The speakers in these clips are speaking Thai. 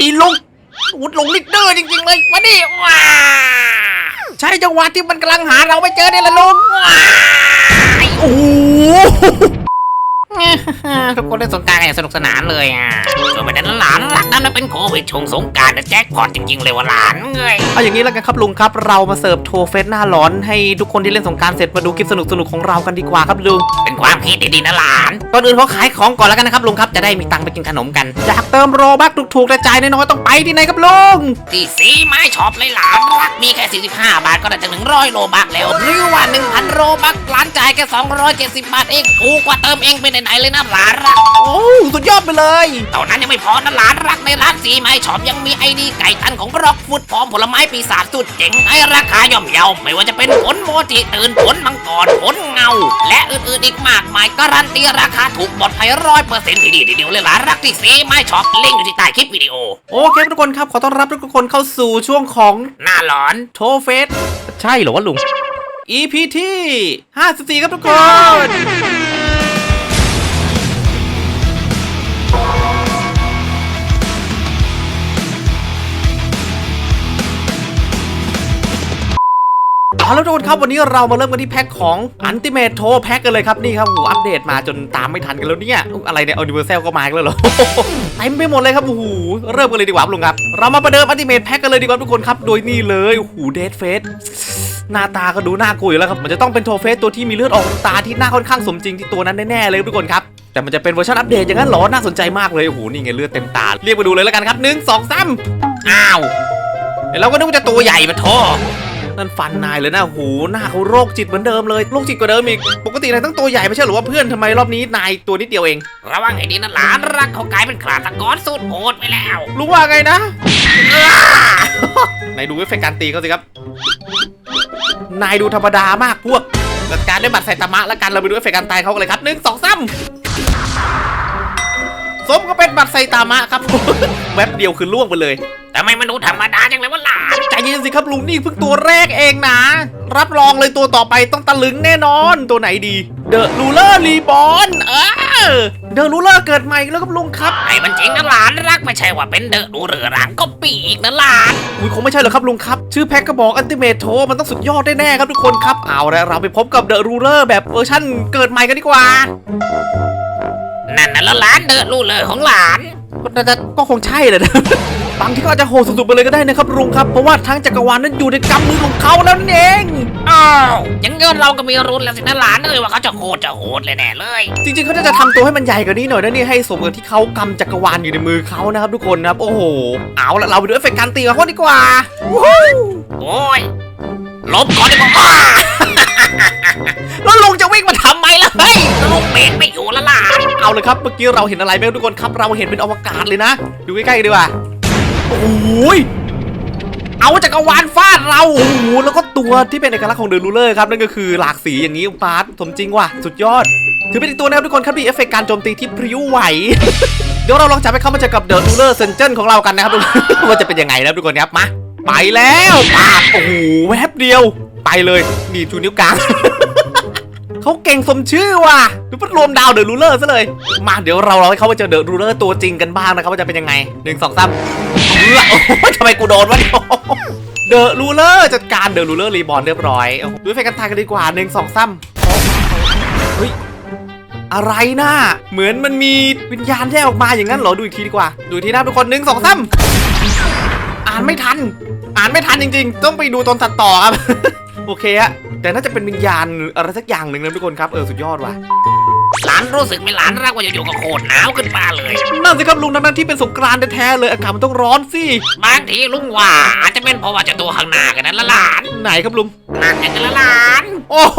ยลุงอุดลงลิดเดอร์จริงๆเลยมาดิว้าใช่จังหวะที่มันกำลังหาเราไม่เจอเนี่ยละลุงว้าโอ้โห ทุกคนเล่นสงกรารกันอย่างสนุกสนานเลยอะส่วนประเด็นหลานรักนั้นมันเป็นโควิดชงสงกรารแต่แจ็คพอตจริงๆเลยว่าหลานเงยเอาอย่างนี้แล้วกันครับลุงครับเรามาเสิร์ฟโทเฟสหน้าร้อนให้ทุกคนที่เล่นสงกรารเสร็จมาดูคลิปสนุกๆของเรากันดีกว่าครับลุงเป็นความคิดดีๆนะหลานก่อนอื่นขอขายของก่อนแล้วกันนะครับลุงครับจะได้มีตังค์ไปกินขนมกันอยากเติมโรบักถูกๆแต่จ่ายน้อยๆต้องไปที่ไหนครับลุงที่สีไม้ช็อปเลยหลานรักมีแค่ 45 บาทก็ได้จะถึงร้อยโลบักแล้วหรือว่า 1,000โลบักหลานจ่ายแค่270 บาทเองถูกกว่าเติมเองไปไหนๆเลยนะหลานรัก โอ้สุดยอดไปเลยเท่านั้นยังไม่พอนะหลานรักในร้านสีไม้ช็อปยังมีไอดีไก่ตันของร็อกฟุตพร้อมผลไม้ปีศาจสุดเจ๋งในราคาย่อมเยาไม่ว่าจะเป็นผลโมจิตื่นผลมังกรผลเงา และอื่นๆอีกมากมายการันตีราคาถูกปลอดภัยร้อยเปอร์เซ็นต์ทีเดียวทีเดียวเลยหลานรักที่สีไม้ช็อปลิงก์อยู่ที่ใต้คลิปวิดีโอ โอเคทุกคนครับขอต้อนรับทุกคนเข้าสู่ช่วงของหน้าหลอนโทเฟสใช่เหรอวะลุง EP ที่54 ครับทุกคน เอาแล้วทุกคนครับวันนี้เรามาเริ่มกันที่แพ็คของอันติเมทโทแพ็คกันเลยครับนี่ครับโอ้โหอัปเดตมาจนตามไม่ทันกันแล้วเนี่ยอะไรเนี่ยอาดิเวอร์เซลก็มาแล้วเหรอเต็มไปหมดเลยครับโอ้โหเริ่มกันเลยดีกว่าครับลุงครับ เรามาประเดิมอันติเมทแพ็คกันเลยดีกว่าทุกคนครับโดยนี่เลยโอ้โหเดดเฟสหน้าตาก็ดูน่ากลัวอยู่แล้วครับมันจะต้องเป็นโทเฟสตัวที่มีเลือดออกตาที่หน้าค่อนข้างสมจริงที่ตัวนั้นแน่ๆเลยทุกคนครับแต่มันจะเป็นเวอร์ชันอัปเดตอย่างนั้นเหรอน่าสนใจมากเลยโอ้โหนี่ไงเลือดเต็มตาเรียกมาดูเลยแล้วกันครับหนึ่งสองสามอ้าวเดี๋ยวเราก็นึกว่าจะตัวใหญ่มาท นั่นฟันนายเลยนะโหหน้าเขาโรคจิตเหมือนเดิมเลยโรคจิตกว่าเดิมอีกปกตินายต้องตัวใหญ่ไม่ใช่เหรือว่าเพื่อนทำไมรอบนี้นายตัวนิดเดียวเองระวังให้ดีนะหลานรักเขากลายเป็นขาตะกอนสุดโหดไปแล้วรู้ว่าไงนะนายดูเอฟเฟกต์การตีเขาสิครับ นายดูธรรมดามากพวกจัดการด้วยบัตรไซตามะแล้วกันเราไปดูเอฟเฟกต์การตายเขากันเลยครับหนึ่งสองสามสมก็เป็นบัตรไซตามะครับแวบเดียวคือล่วงไปเลยแต่ไม่มนุษย์ธรรมดาจังเลยว่าหลานใจ เย็นสิครับลุงนี่เพิ่งตัวแรกเองนะ รับรองเลยตัวต่อไปต้องตะลึงแน่นอนตัวไหนดี เดอะรูเลอร์รีบอนเออเดอะรูเลอร์เกิดใหม่อีกแล้วครับลุงครับไอ้มันจริงนะหลานรักไม่ใช่ว่าเป็นเดอะดูเรือรังก็ปีอีกนะหลานอุ้ยคงไม่ใช่หรอกครับลุงครับ ชื่อแพ็กก็บอกอันติเมทโทมันต้องสุดยอดแน่ๆครับทุกคนครับเอาละเราไปพบกับเดอะรูเลอร์แบบเวอร์ชั่นเกิดใหม่กันดีกว่านั่นน่ะแล้วหลานเดอะลูเลยของหลานก็น่าจะก็คงใช่แหละนะ บางที่ก็อาจจะโหดสุดๆไปเลยก็ได้นะครับลุงครับ เพราะว่าทั้งจักรวาลนั้นอยู่ในกำมือของเขาแล้วนั่นเองอ้าวอยังเงินเราก็มีรุนแล้วสินะหลานเอ้ยว่าเขาจะโคตรจะโหดเลยแน่เลย จริงๆเขาน่าจะทำตัวให้มันใหญ่กว่านี้หน่อยนะนี่ให้สมกับที่เขากำจักรวาลอยู่ในมือเขานะครับทุกคนนะครับโอ้โหเอาละเราไปดูเอฟเฟกต์การตีของเขาดีกว่าวู้ฮู้โอ้ยหลบก่อนดีกว่าอ้าแล้วลุงจะวิ่งมาทำไมล่ะเฮ้ยลูกเบรกไม่อยู่แล้วหลานเอาเลยครับเมื่อกี้เราเห็นอะไรไหมทุกคนครับเราเห็นเป็นอวกาศเลยนะ ดูใกล้ๆกันดีกว่า โอ้ยเอาจักรวาลฟาดเราโอ้โหแล้วก็ตัวที่เป็นเอกลักษณ์ของเดอะรูเลอร์ครับนั่นก็คือหลากสีอย่างนี้ปาร์ตสมจริงว่ะสุดยอด ถือเป็นอีกตัวนะครับทุกคนครับมีเอฟเฟกต์การโจมตีที่พริ้วไหว เดี๋ยวเราลองจับไปเข้ามาเจอกับเดอะรูเลอร์เซนเจนของเรากันนะครับ ว่าจะเป็นยังไงนะทุกคนครับมาไปแล้วปาบโอ้โหแวบเดียว ไปเลยนี่ชูนิ้วกลาง เขาเก่งสมชื่อว่ะดูพัดรวมดาวเดอะรูเลอร์ซะเลย มาเดี๋ยวเราเราให้เขาไปเจอเดอะรูเลอร์ตัวจริงกันบ้างนะครับว่าจะเป็นยังไงหนึ่งสองสามเออโอ้ทำไมกูโดนวะเดอะรูเลอร์จัดการเดอะรูเลอร์รีบอร์นเรียบร้อยโอ้โหดูไฟกันทายกันดีกว่าหนึ่งสองสามเฮ้ยอะไรน่ะเหมือนมันมีวิญญาณแยกออกมาอย่างนั้นเหรอดูอีกทีดีกว่า ดูอีกทีนะทุกคนหนึ่งสองสามอ่านไม่ทัน อ่านไม่ทันจริง ๆ ต้องไปดูตอนตัดต่อครับ โอเคฮะ แต่น่าจะเป็นวิญญาณอะไรสักอย่างหนึ่งนะทุกคนครับเออสุดยอดว่ะหลานรู้สึกไหมหลานรักว่าอยู่ๆก็โคตรหนาวขึ้นมาเลยนั่นสิครับลุงทั้งนั้นที่เป็นสงกรานต์แท้ๆเลยอากาศมันต้องร้อนสิบางทีลุงว่าอาจจะเป็นเพราะว่าเจะตัวข้างหน้ากันนั้นละหลานไหนครับลุงนั่นไงกันละหลานโอ้โห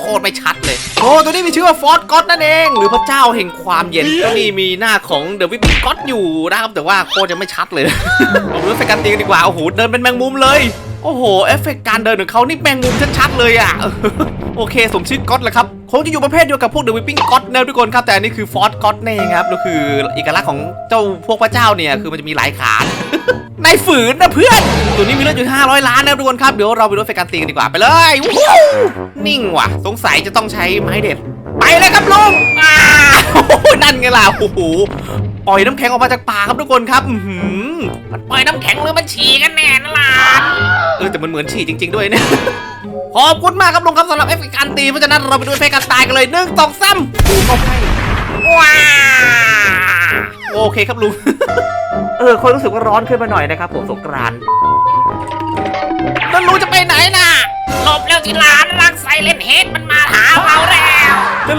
โคตรไม่ชัดเลยโอ้ตัวนี้มีชื่อว่าฟอร์ดก็อตนั่นเอง หรือพระเจ้าแห่งความเย็นก็นี่มีหน้าของเดอะวิปปิ้งก็อตอยู่นะครับแต่ว่าโคตรจะไม่ชัดเลยผมรู้เอฟเฟกต์การตีกันดีกว่าโอ้โหเดินเป็นแมงมุมเลย โอ้โห เอฟเฟกต์การเดินของเขานี่แมงมุมชัดๆเลยอะ โอเค สมชื่อก็อตแหละครับคงจะอยู่ประเภทเดียวกับพวกเดอะวิปปิ้งก็อตนะทุกคนครับ แต่อันนี้คือฟอร์ดก็อตนี่เองครับก็คือเอกลักษณ์ของเจ้าพวกพระเจ้าเนี่ย คือมันจะมีหลายขานายฝืนนะเพื่อน ตัวนี้มีเลือดอยู่ 500 ล้านนะทุกคนครับ เดี๋ยวเราไปดูเอฟเฟกการตีกันดีกว่าไปเลย นิ่งว่ะ สงสัยจะต้องใช้ไม้เด็ด ไปเลยครับลุงอ้าวโอ้โหนั่นไงล่ะโอ้โหปล่อยน้ำแข็งออกมาจากป่าครับทุกคนครับอือหือมันปล่อยน้ำแข็งหรือมันฉี่กันแน่นะหลานเออแต่มันเหมือนฉี่จริง ๆ ด้วยเนี่ยขอบคุณมากครับลุงครับสำหรับเอฟเฟกต์การตีเพราะฉะนั้นเราไปดูเอฟเฟกต์การตายกันเลยหนึ่งสองสามปูเข้าให้ว้าโอเคครับลุงเออคนรู้สึกว่าร้อนขึ้นมาหน่อยนะครับผมสงกรานต์แล้วรู้จะไปไหนน่ะหลบแล้วสิหลานรักไซเลนเฮดมันมาหาเราแล้วแต่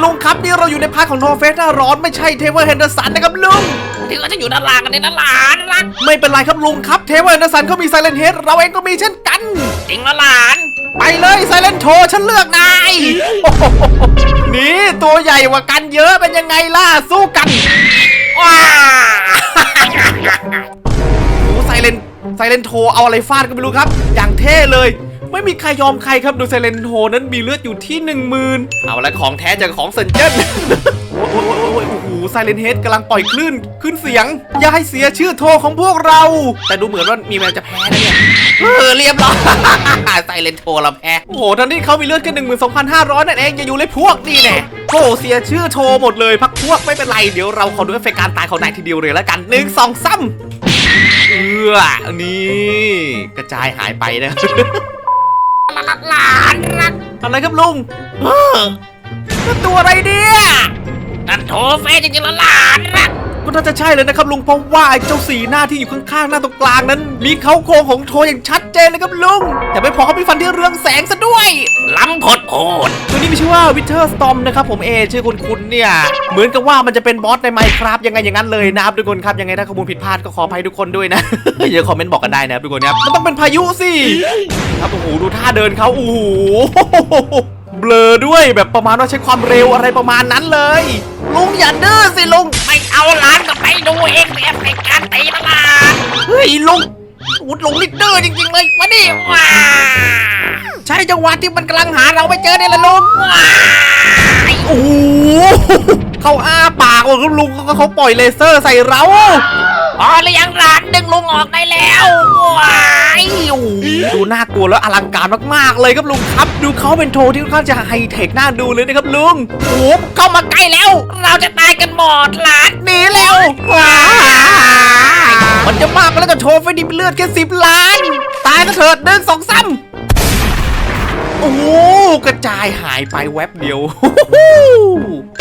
ลุงครับนี่เราอยู่ในพาร์ทของโนเฟสหน้าร้อนไม่ใช่เทเวอร์เฮนเดอร์สันนะครับลุงถึงว่าจะอยู่ด้านล่างกันเนี่ยนะหลานรักไม่เป็นไรครับลุงครับเทเวอร์เฮนเดอร์สันเขามีไซเลนเฮดเราเองก็มีเช่นกัน จริงนะหลาน ไปเลยไซเลนโทฉันเลือกนายโอ้โหนี่ตัวใหญ่กว่ากันเยอะเป็นยังไงล่ะสู้กันว้าโอ้ไซเลนไซเลนโทเอาอะไรฟาดก็ไม่รู้ครับ อย่างเท่เลย ไม่มีใครยอมใครครับดูไซเลนโทนั้นมีเลือดอยู่ที่หนึ่งหมื่นเอาละของแท้จากของเซนเจนโอ้โหไซเลนเฮดกำลังปล่อยคลื่นขึ้นเสียง อย่าให้เสียชื่อโทของพวกเรา แต่ดูเหมือนว่ามีแมวจะแพ้นะเนี่ยเออเรียบร้อยไซเลนโทเราแพ้ โอ้โหทั้งที่เขามีเลือดแค่หนึ่งหมื่นสองพันห้าร้อยนั่นเอง อย่าอยู่เลยพวกนี่แน่โอ้เสียชื่อโทหมดเลย พักพวกไม่เป็นไร เดี๋ยวเราขอดูเอฟเฟกการตายของนายทีเดียวเลยแล้วกันหนึ่งสองสามเอือนี่ กระจายหายไปนะ รักหลานรักอะไรครับลุงเออนั่นตัวอะไรเนี่ยนั่นโทเฟจริงๆแล้วหลานรัก ก็น่าจะใช่เลยนะครับลุงเพราะว่าไอ้เจ้าสีหน้าที่อยู่ข้างๆหน้าตรงกลางนั้น มีเขาโครงของโทอย่างชัดเจนเลยครับลุง แต่ไม่พอเขามีฟันที่เรืองแสงซะด้วยล้ำพดโพดตัวนี้มีชื่อว่าวิเทอร์สตอมนะครับผมเอชื่อคุณคุณเนี่ย เหมือนกับว่ามันจะเป็นบอสในไมครับยังไงอย่างนั้นเลยนะครับทุกคนครับยังไงถ้าข้อมูลผิดพลาดก็ขออภัยทุกคนด้วยนะอย่าคอมเมนต์บอกกันได้นะครับทุกคนครับมันต้องเป็นพายุสิครับโอ้โหดูท่าเดินเขาโอ้โห เบลอด้วยแบบประมาณว่าใช้ความเร็วอะไรประมาณนั้นเลย ลุงอย่าดื้อสิลุงไม่เอาหลานก็ไปดูเองเอฟเฟกต์การตีนะหลานเฮ้ยลุงอุดลุงนี่ดื้อจริงๆเลยมาดิว้าใช่จังหวะที่มันกำลังหาเราไม่เจอเนี่ยแหละลุงว้าโอ้โหเขาอ้าปากว่าลุงเขาเขาปล่อยเลเซอร์ใส่เรา พอหรือยังหลานดึงลุงออกได้แล้วว้ายโอ้โหดูน่ากลัวแล้วอลังการมากๆเลยครับลุงครับ ดูเขาเป็นโทที่ค่อนข้างจะไฮเทคน่าดูเลยนะครับลุงโอ้โหเข้ามาใกล้แล้ว เราจะตายกันหมดหลานหนีแล้วว้ายมันจะมากไปแล้วจะโชว์ไฟดิบเลือดแค่สิบล้าน ตายซะเถิดหนึ่งสองสามโอ้โหกระจายหายไปแวบเดียว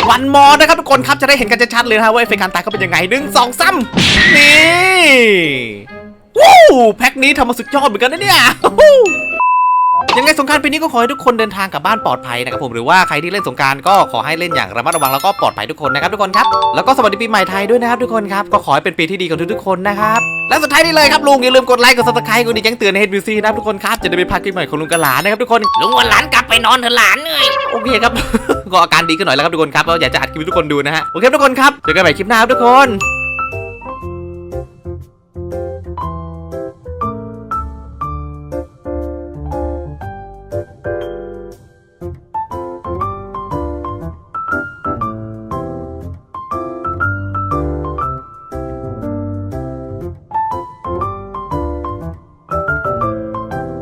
วันมอนะครับทุกคนครับจะได้เห็นกันชัดๆเลยนะว่าเอฟเฟกต์การตายเขาเป็นยังไงหนึ่งสองสามนี่วู้แพ็คนี้ทำมาสุดยอดเหมือนกันนะเนี่ย ยังไงสงการปีนี้ก็ขอให้ทุกคนเดินทางกลับบ้านปลอดภัยนะครับผมหรือว่าใครที่เล่นสงการก็ขอให้เล่นอย่างระมัดระวังแล้วก็ปลอดภัยทุกคนนะครับทุกคนครับแล้วก็สวัสดีปีใหม่ไทยด้วยนะครับทุกคนครับก็ขอให้เป็นปีที่ดีของทุกๆคนนะครับและสุดท้ายนี้เลยครับลุงอย่าลืมกดไลค์กดซับสไครต์กดดิ่งแจ้งเตือนใน HBC นะครับทุกคนครับจะได้ไม่พลาดคลิปใหม่ของลุงกระหลานนะครับทุกคนลุงวันหลานกลับไปนอนเถอะหลานเอ้ยโอเคครับก็อาการดีขึ้นหน่อยแล้วครับทุกคนครับเราอยากจะอัดคลิปทุกคนดูนะฮะโอเคทุกคนครับเจอกันใหม่คลิปหน้าครับทุกคน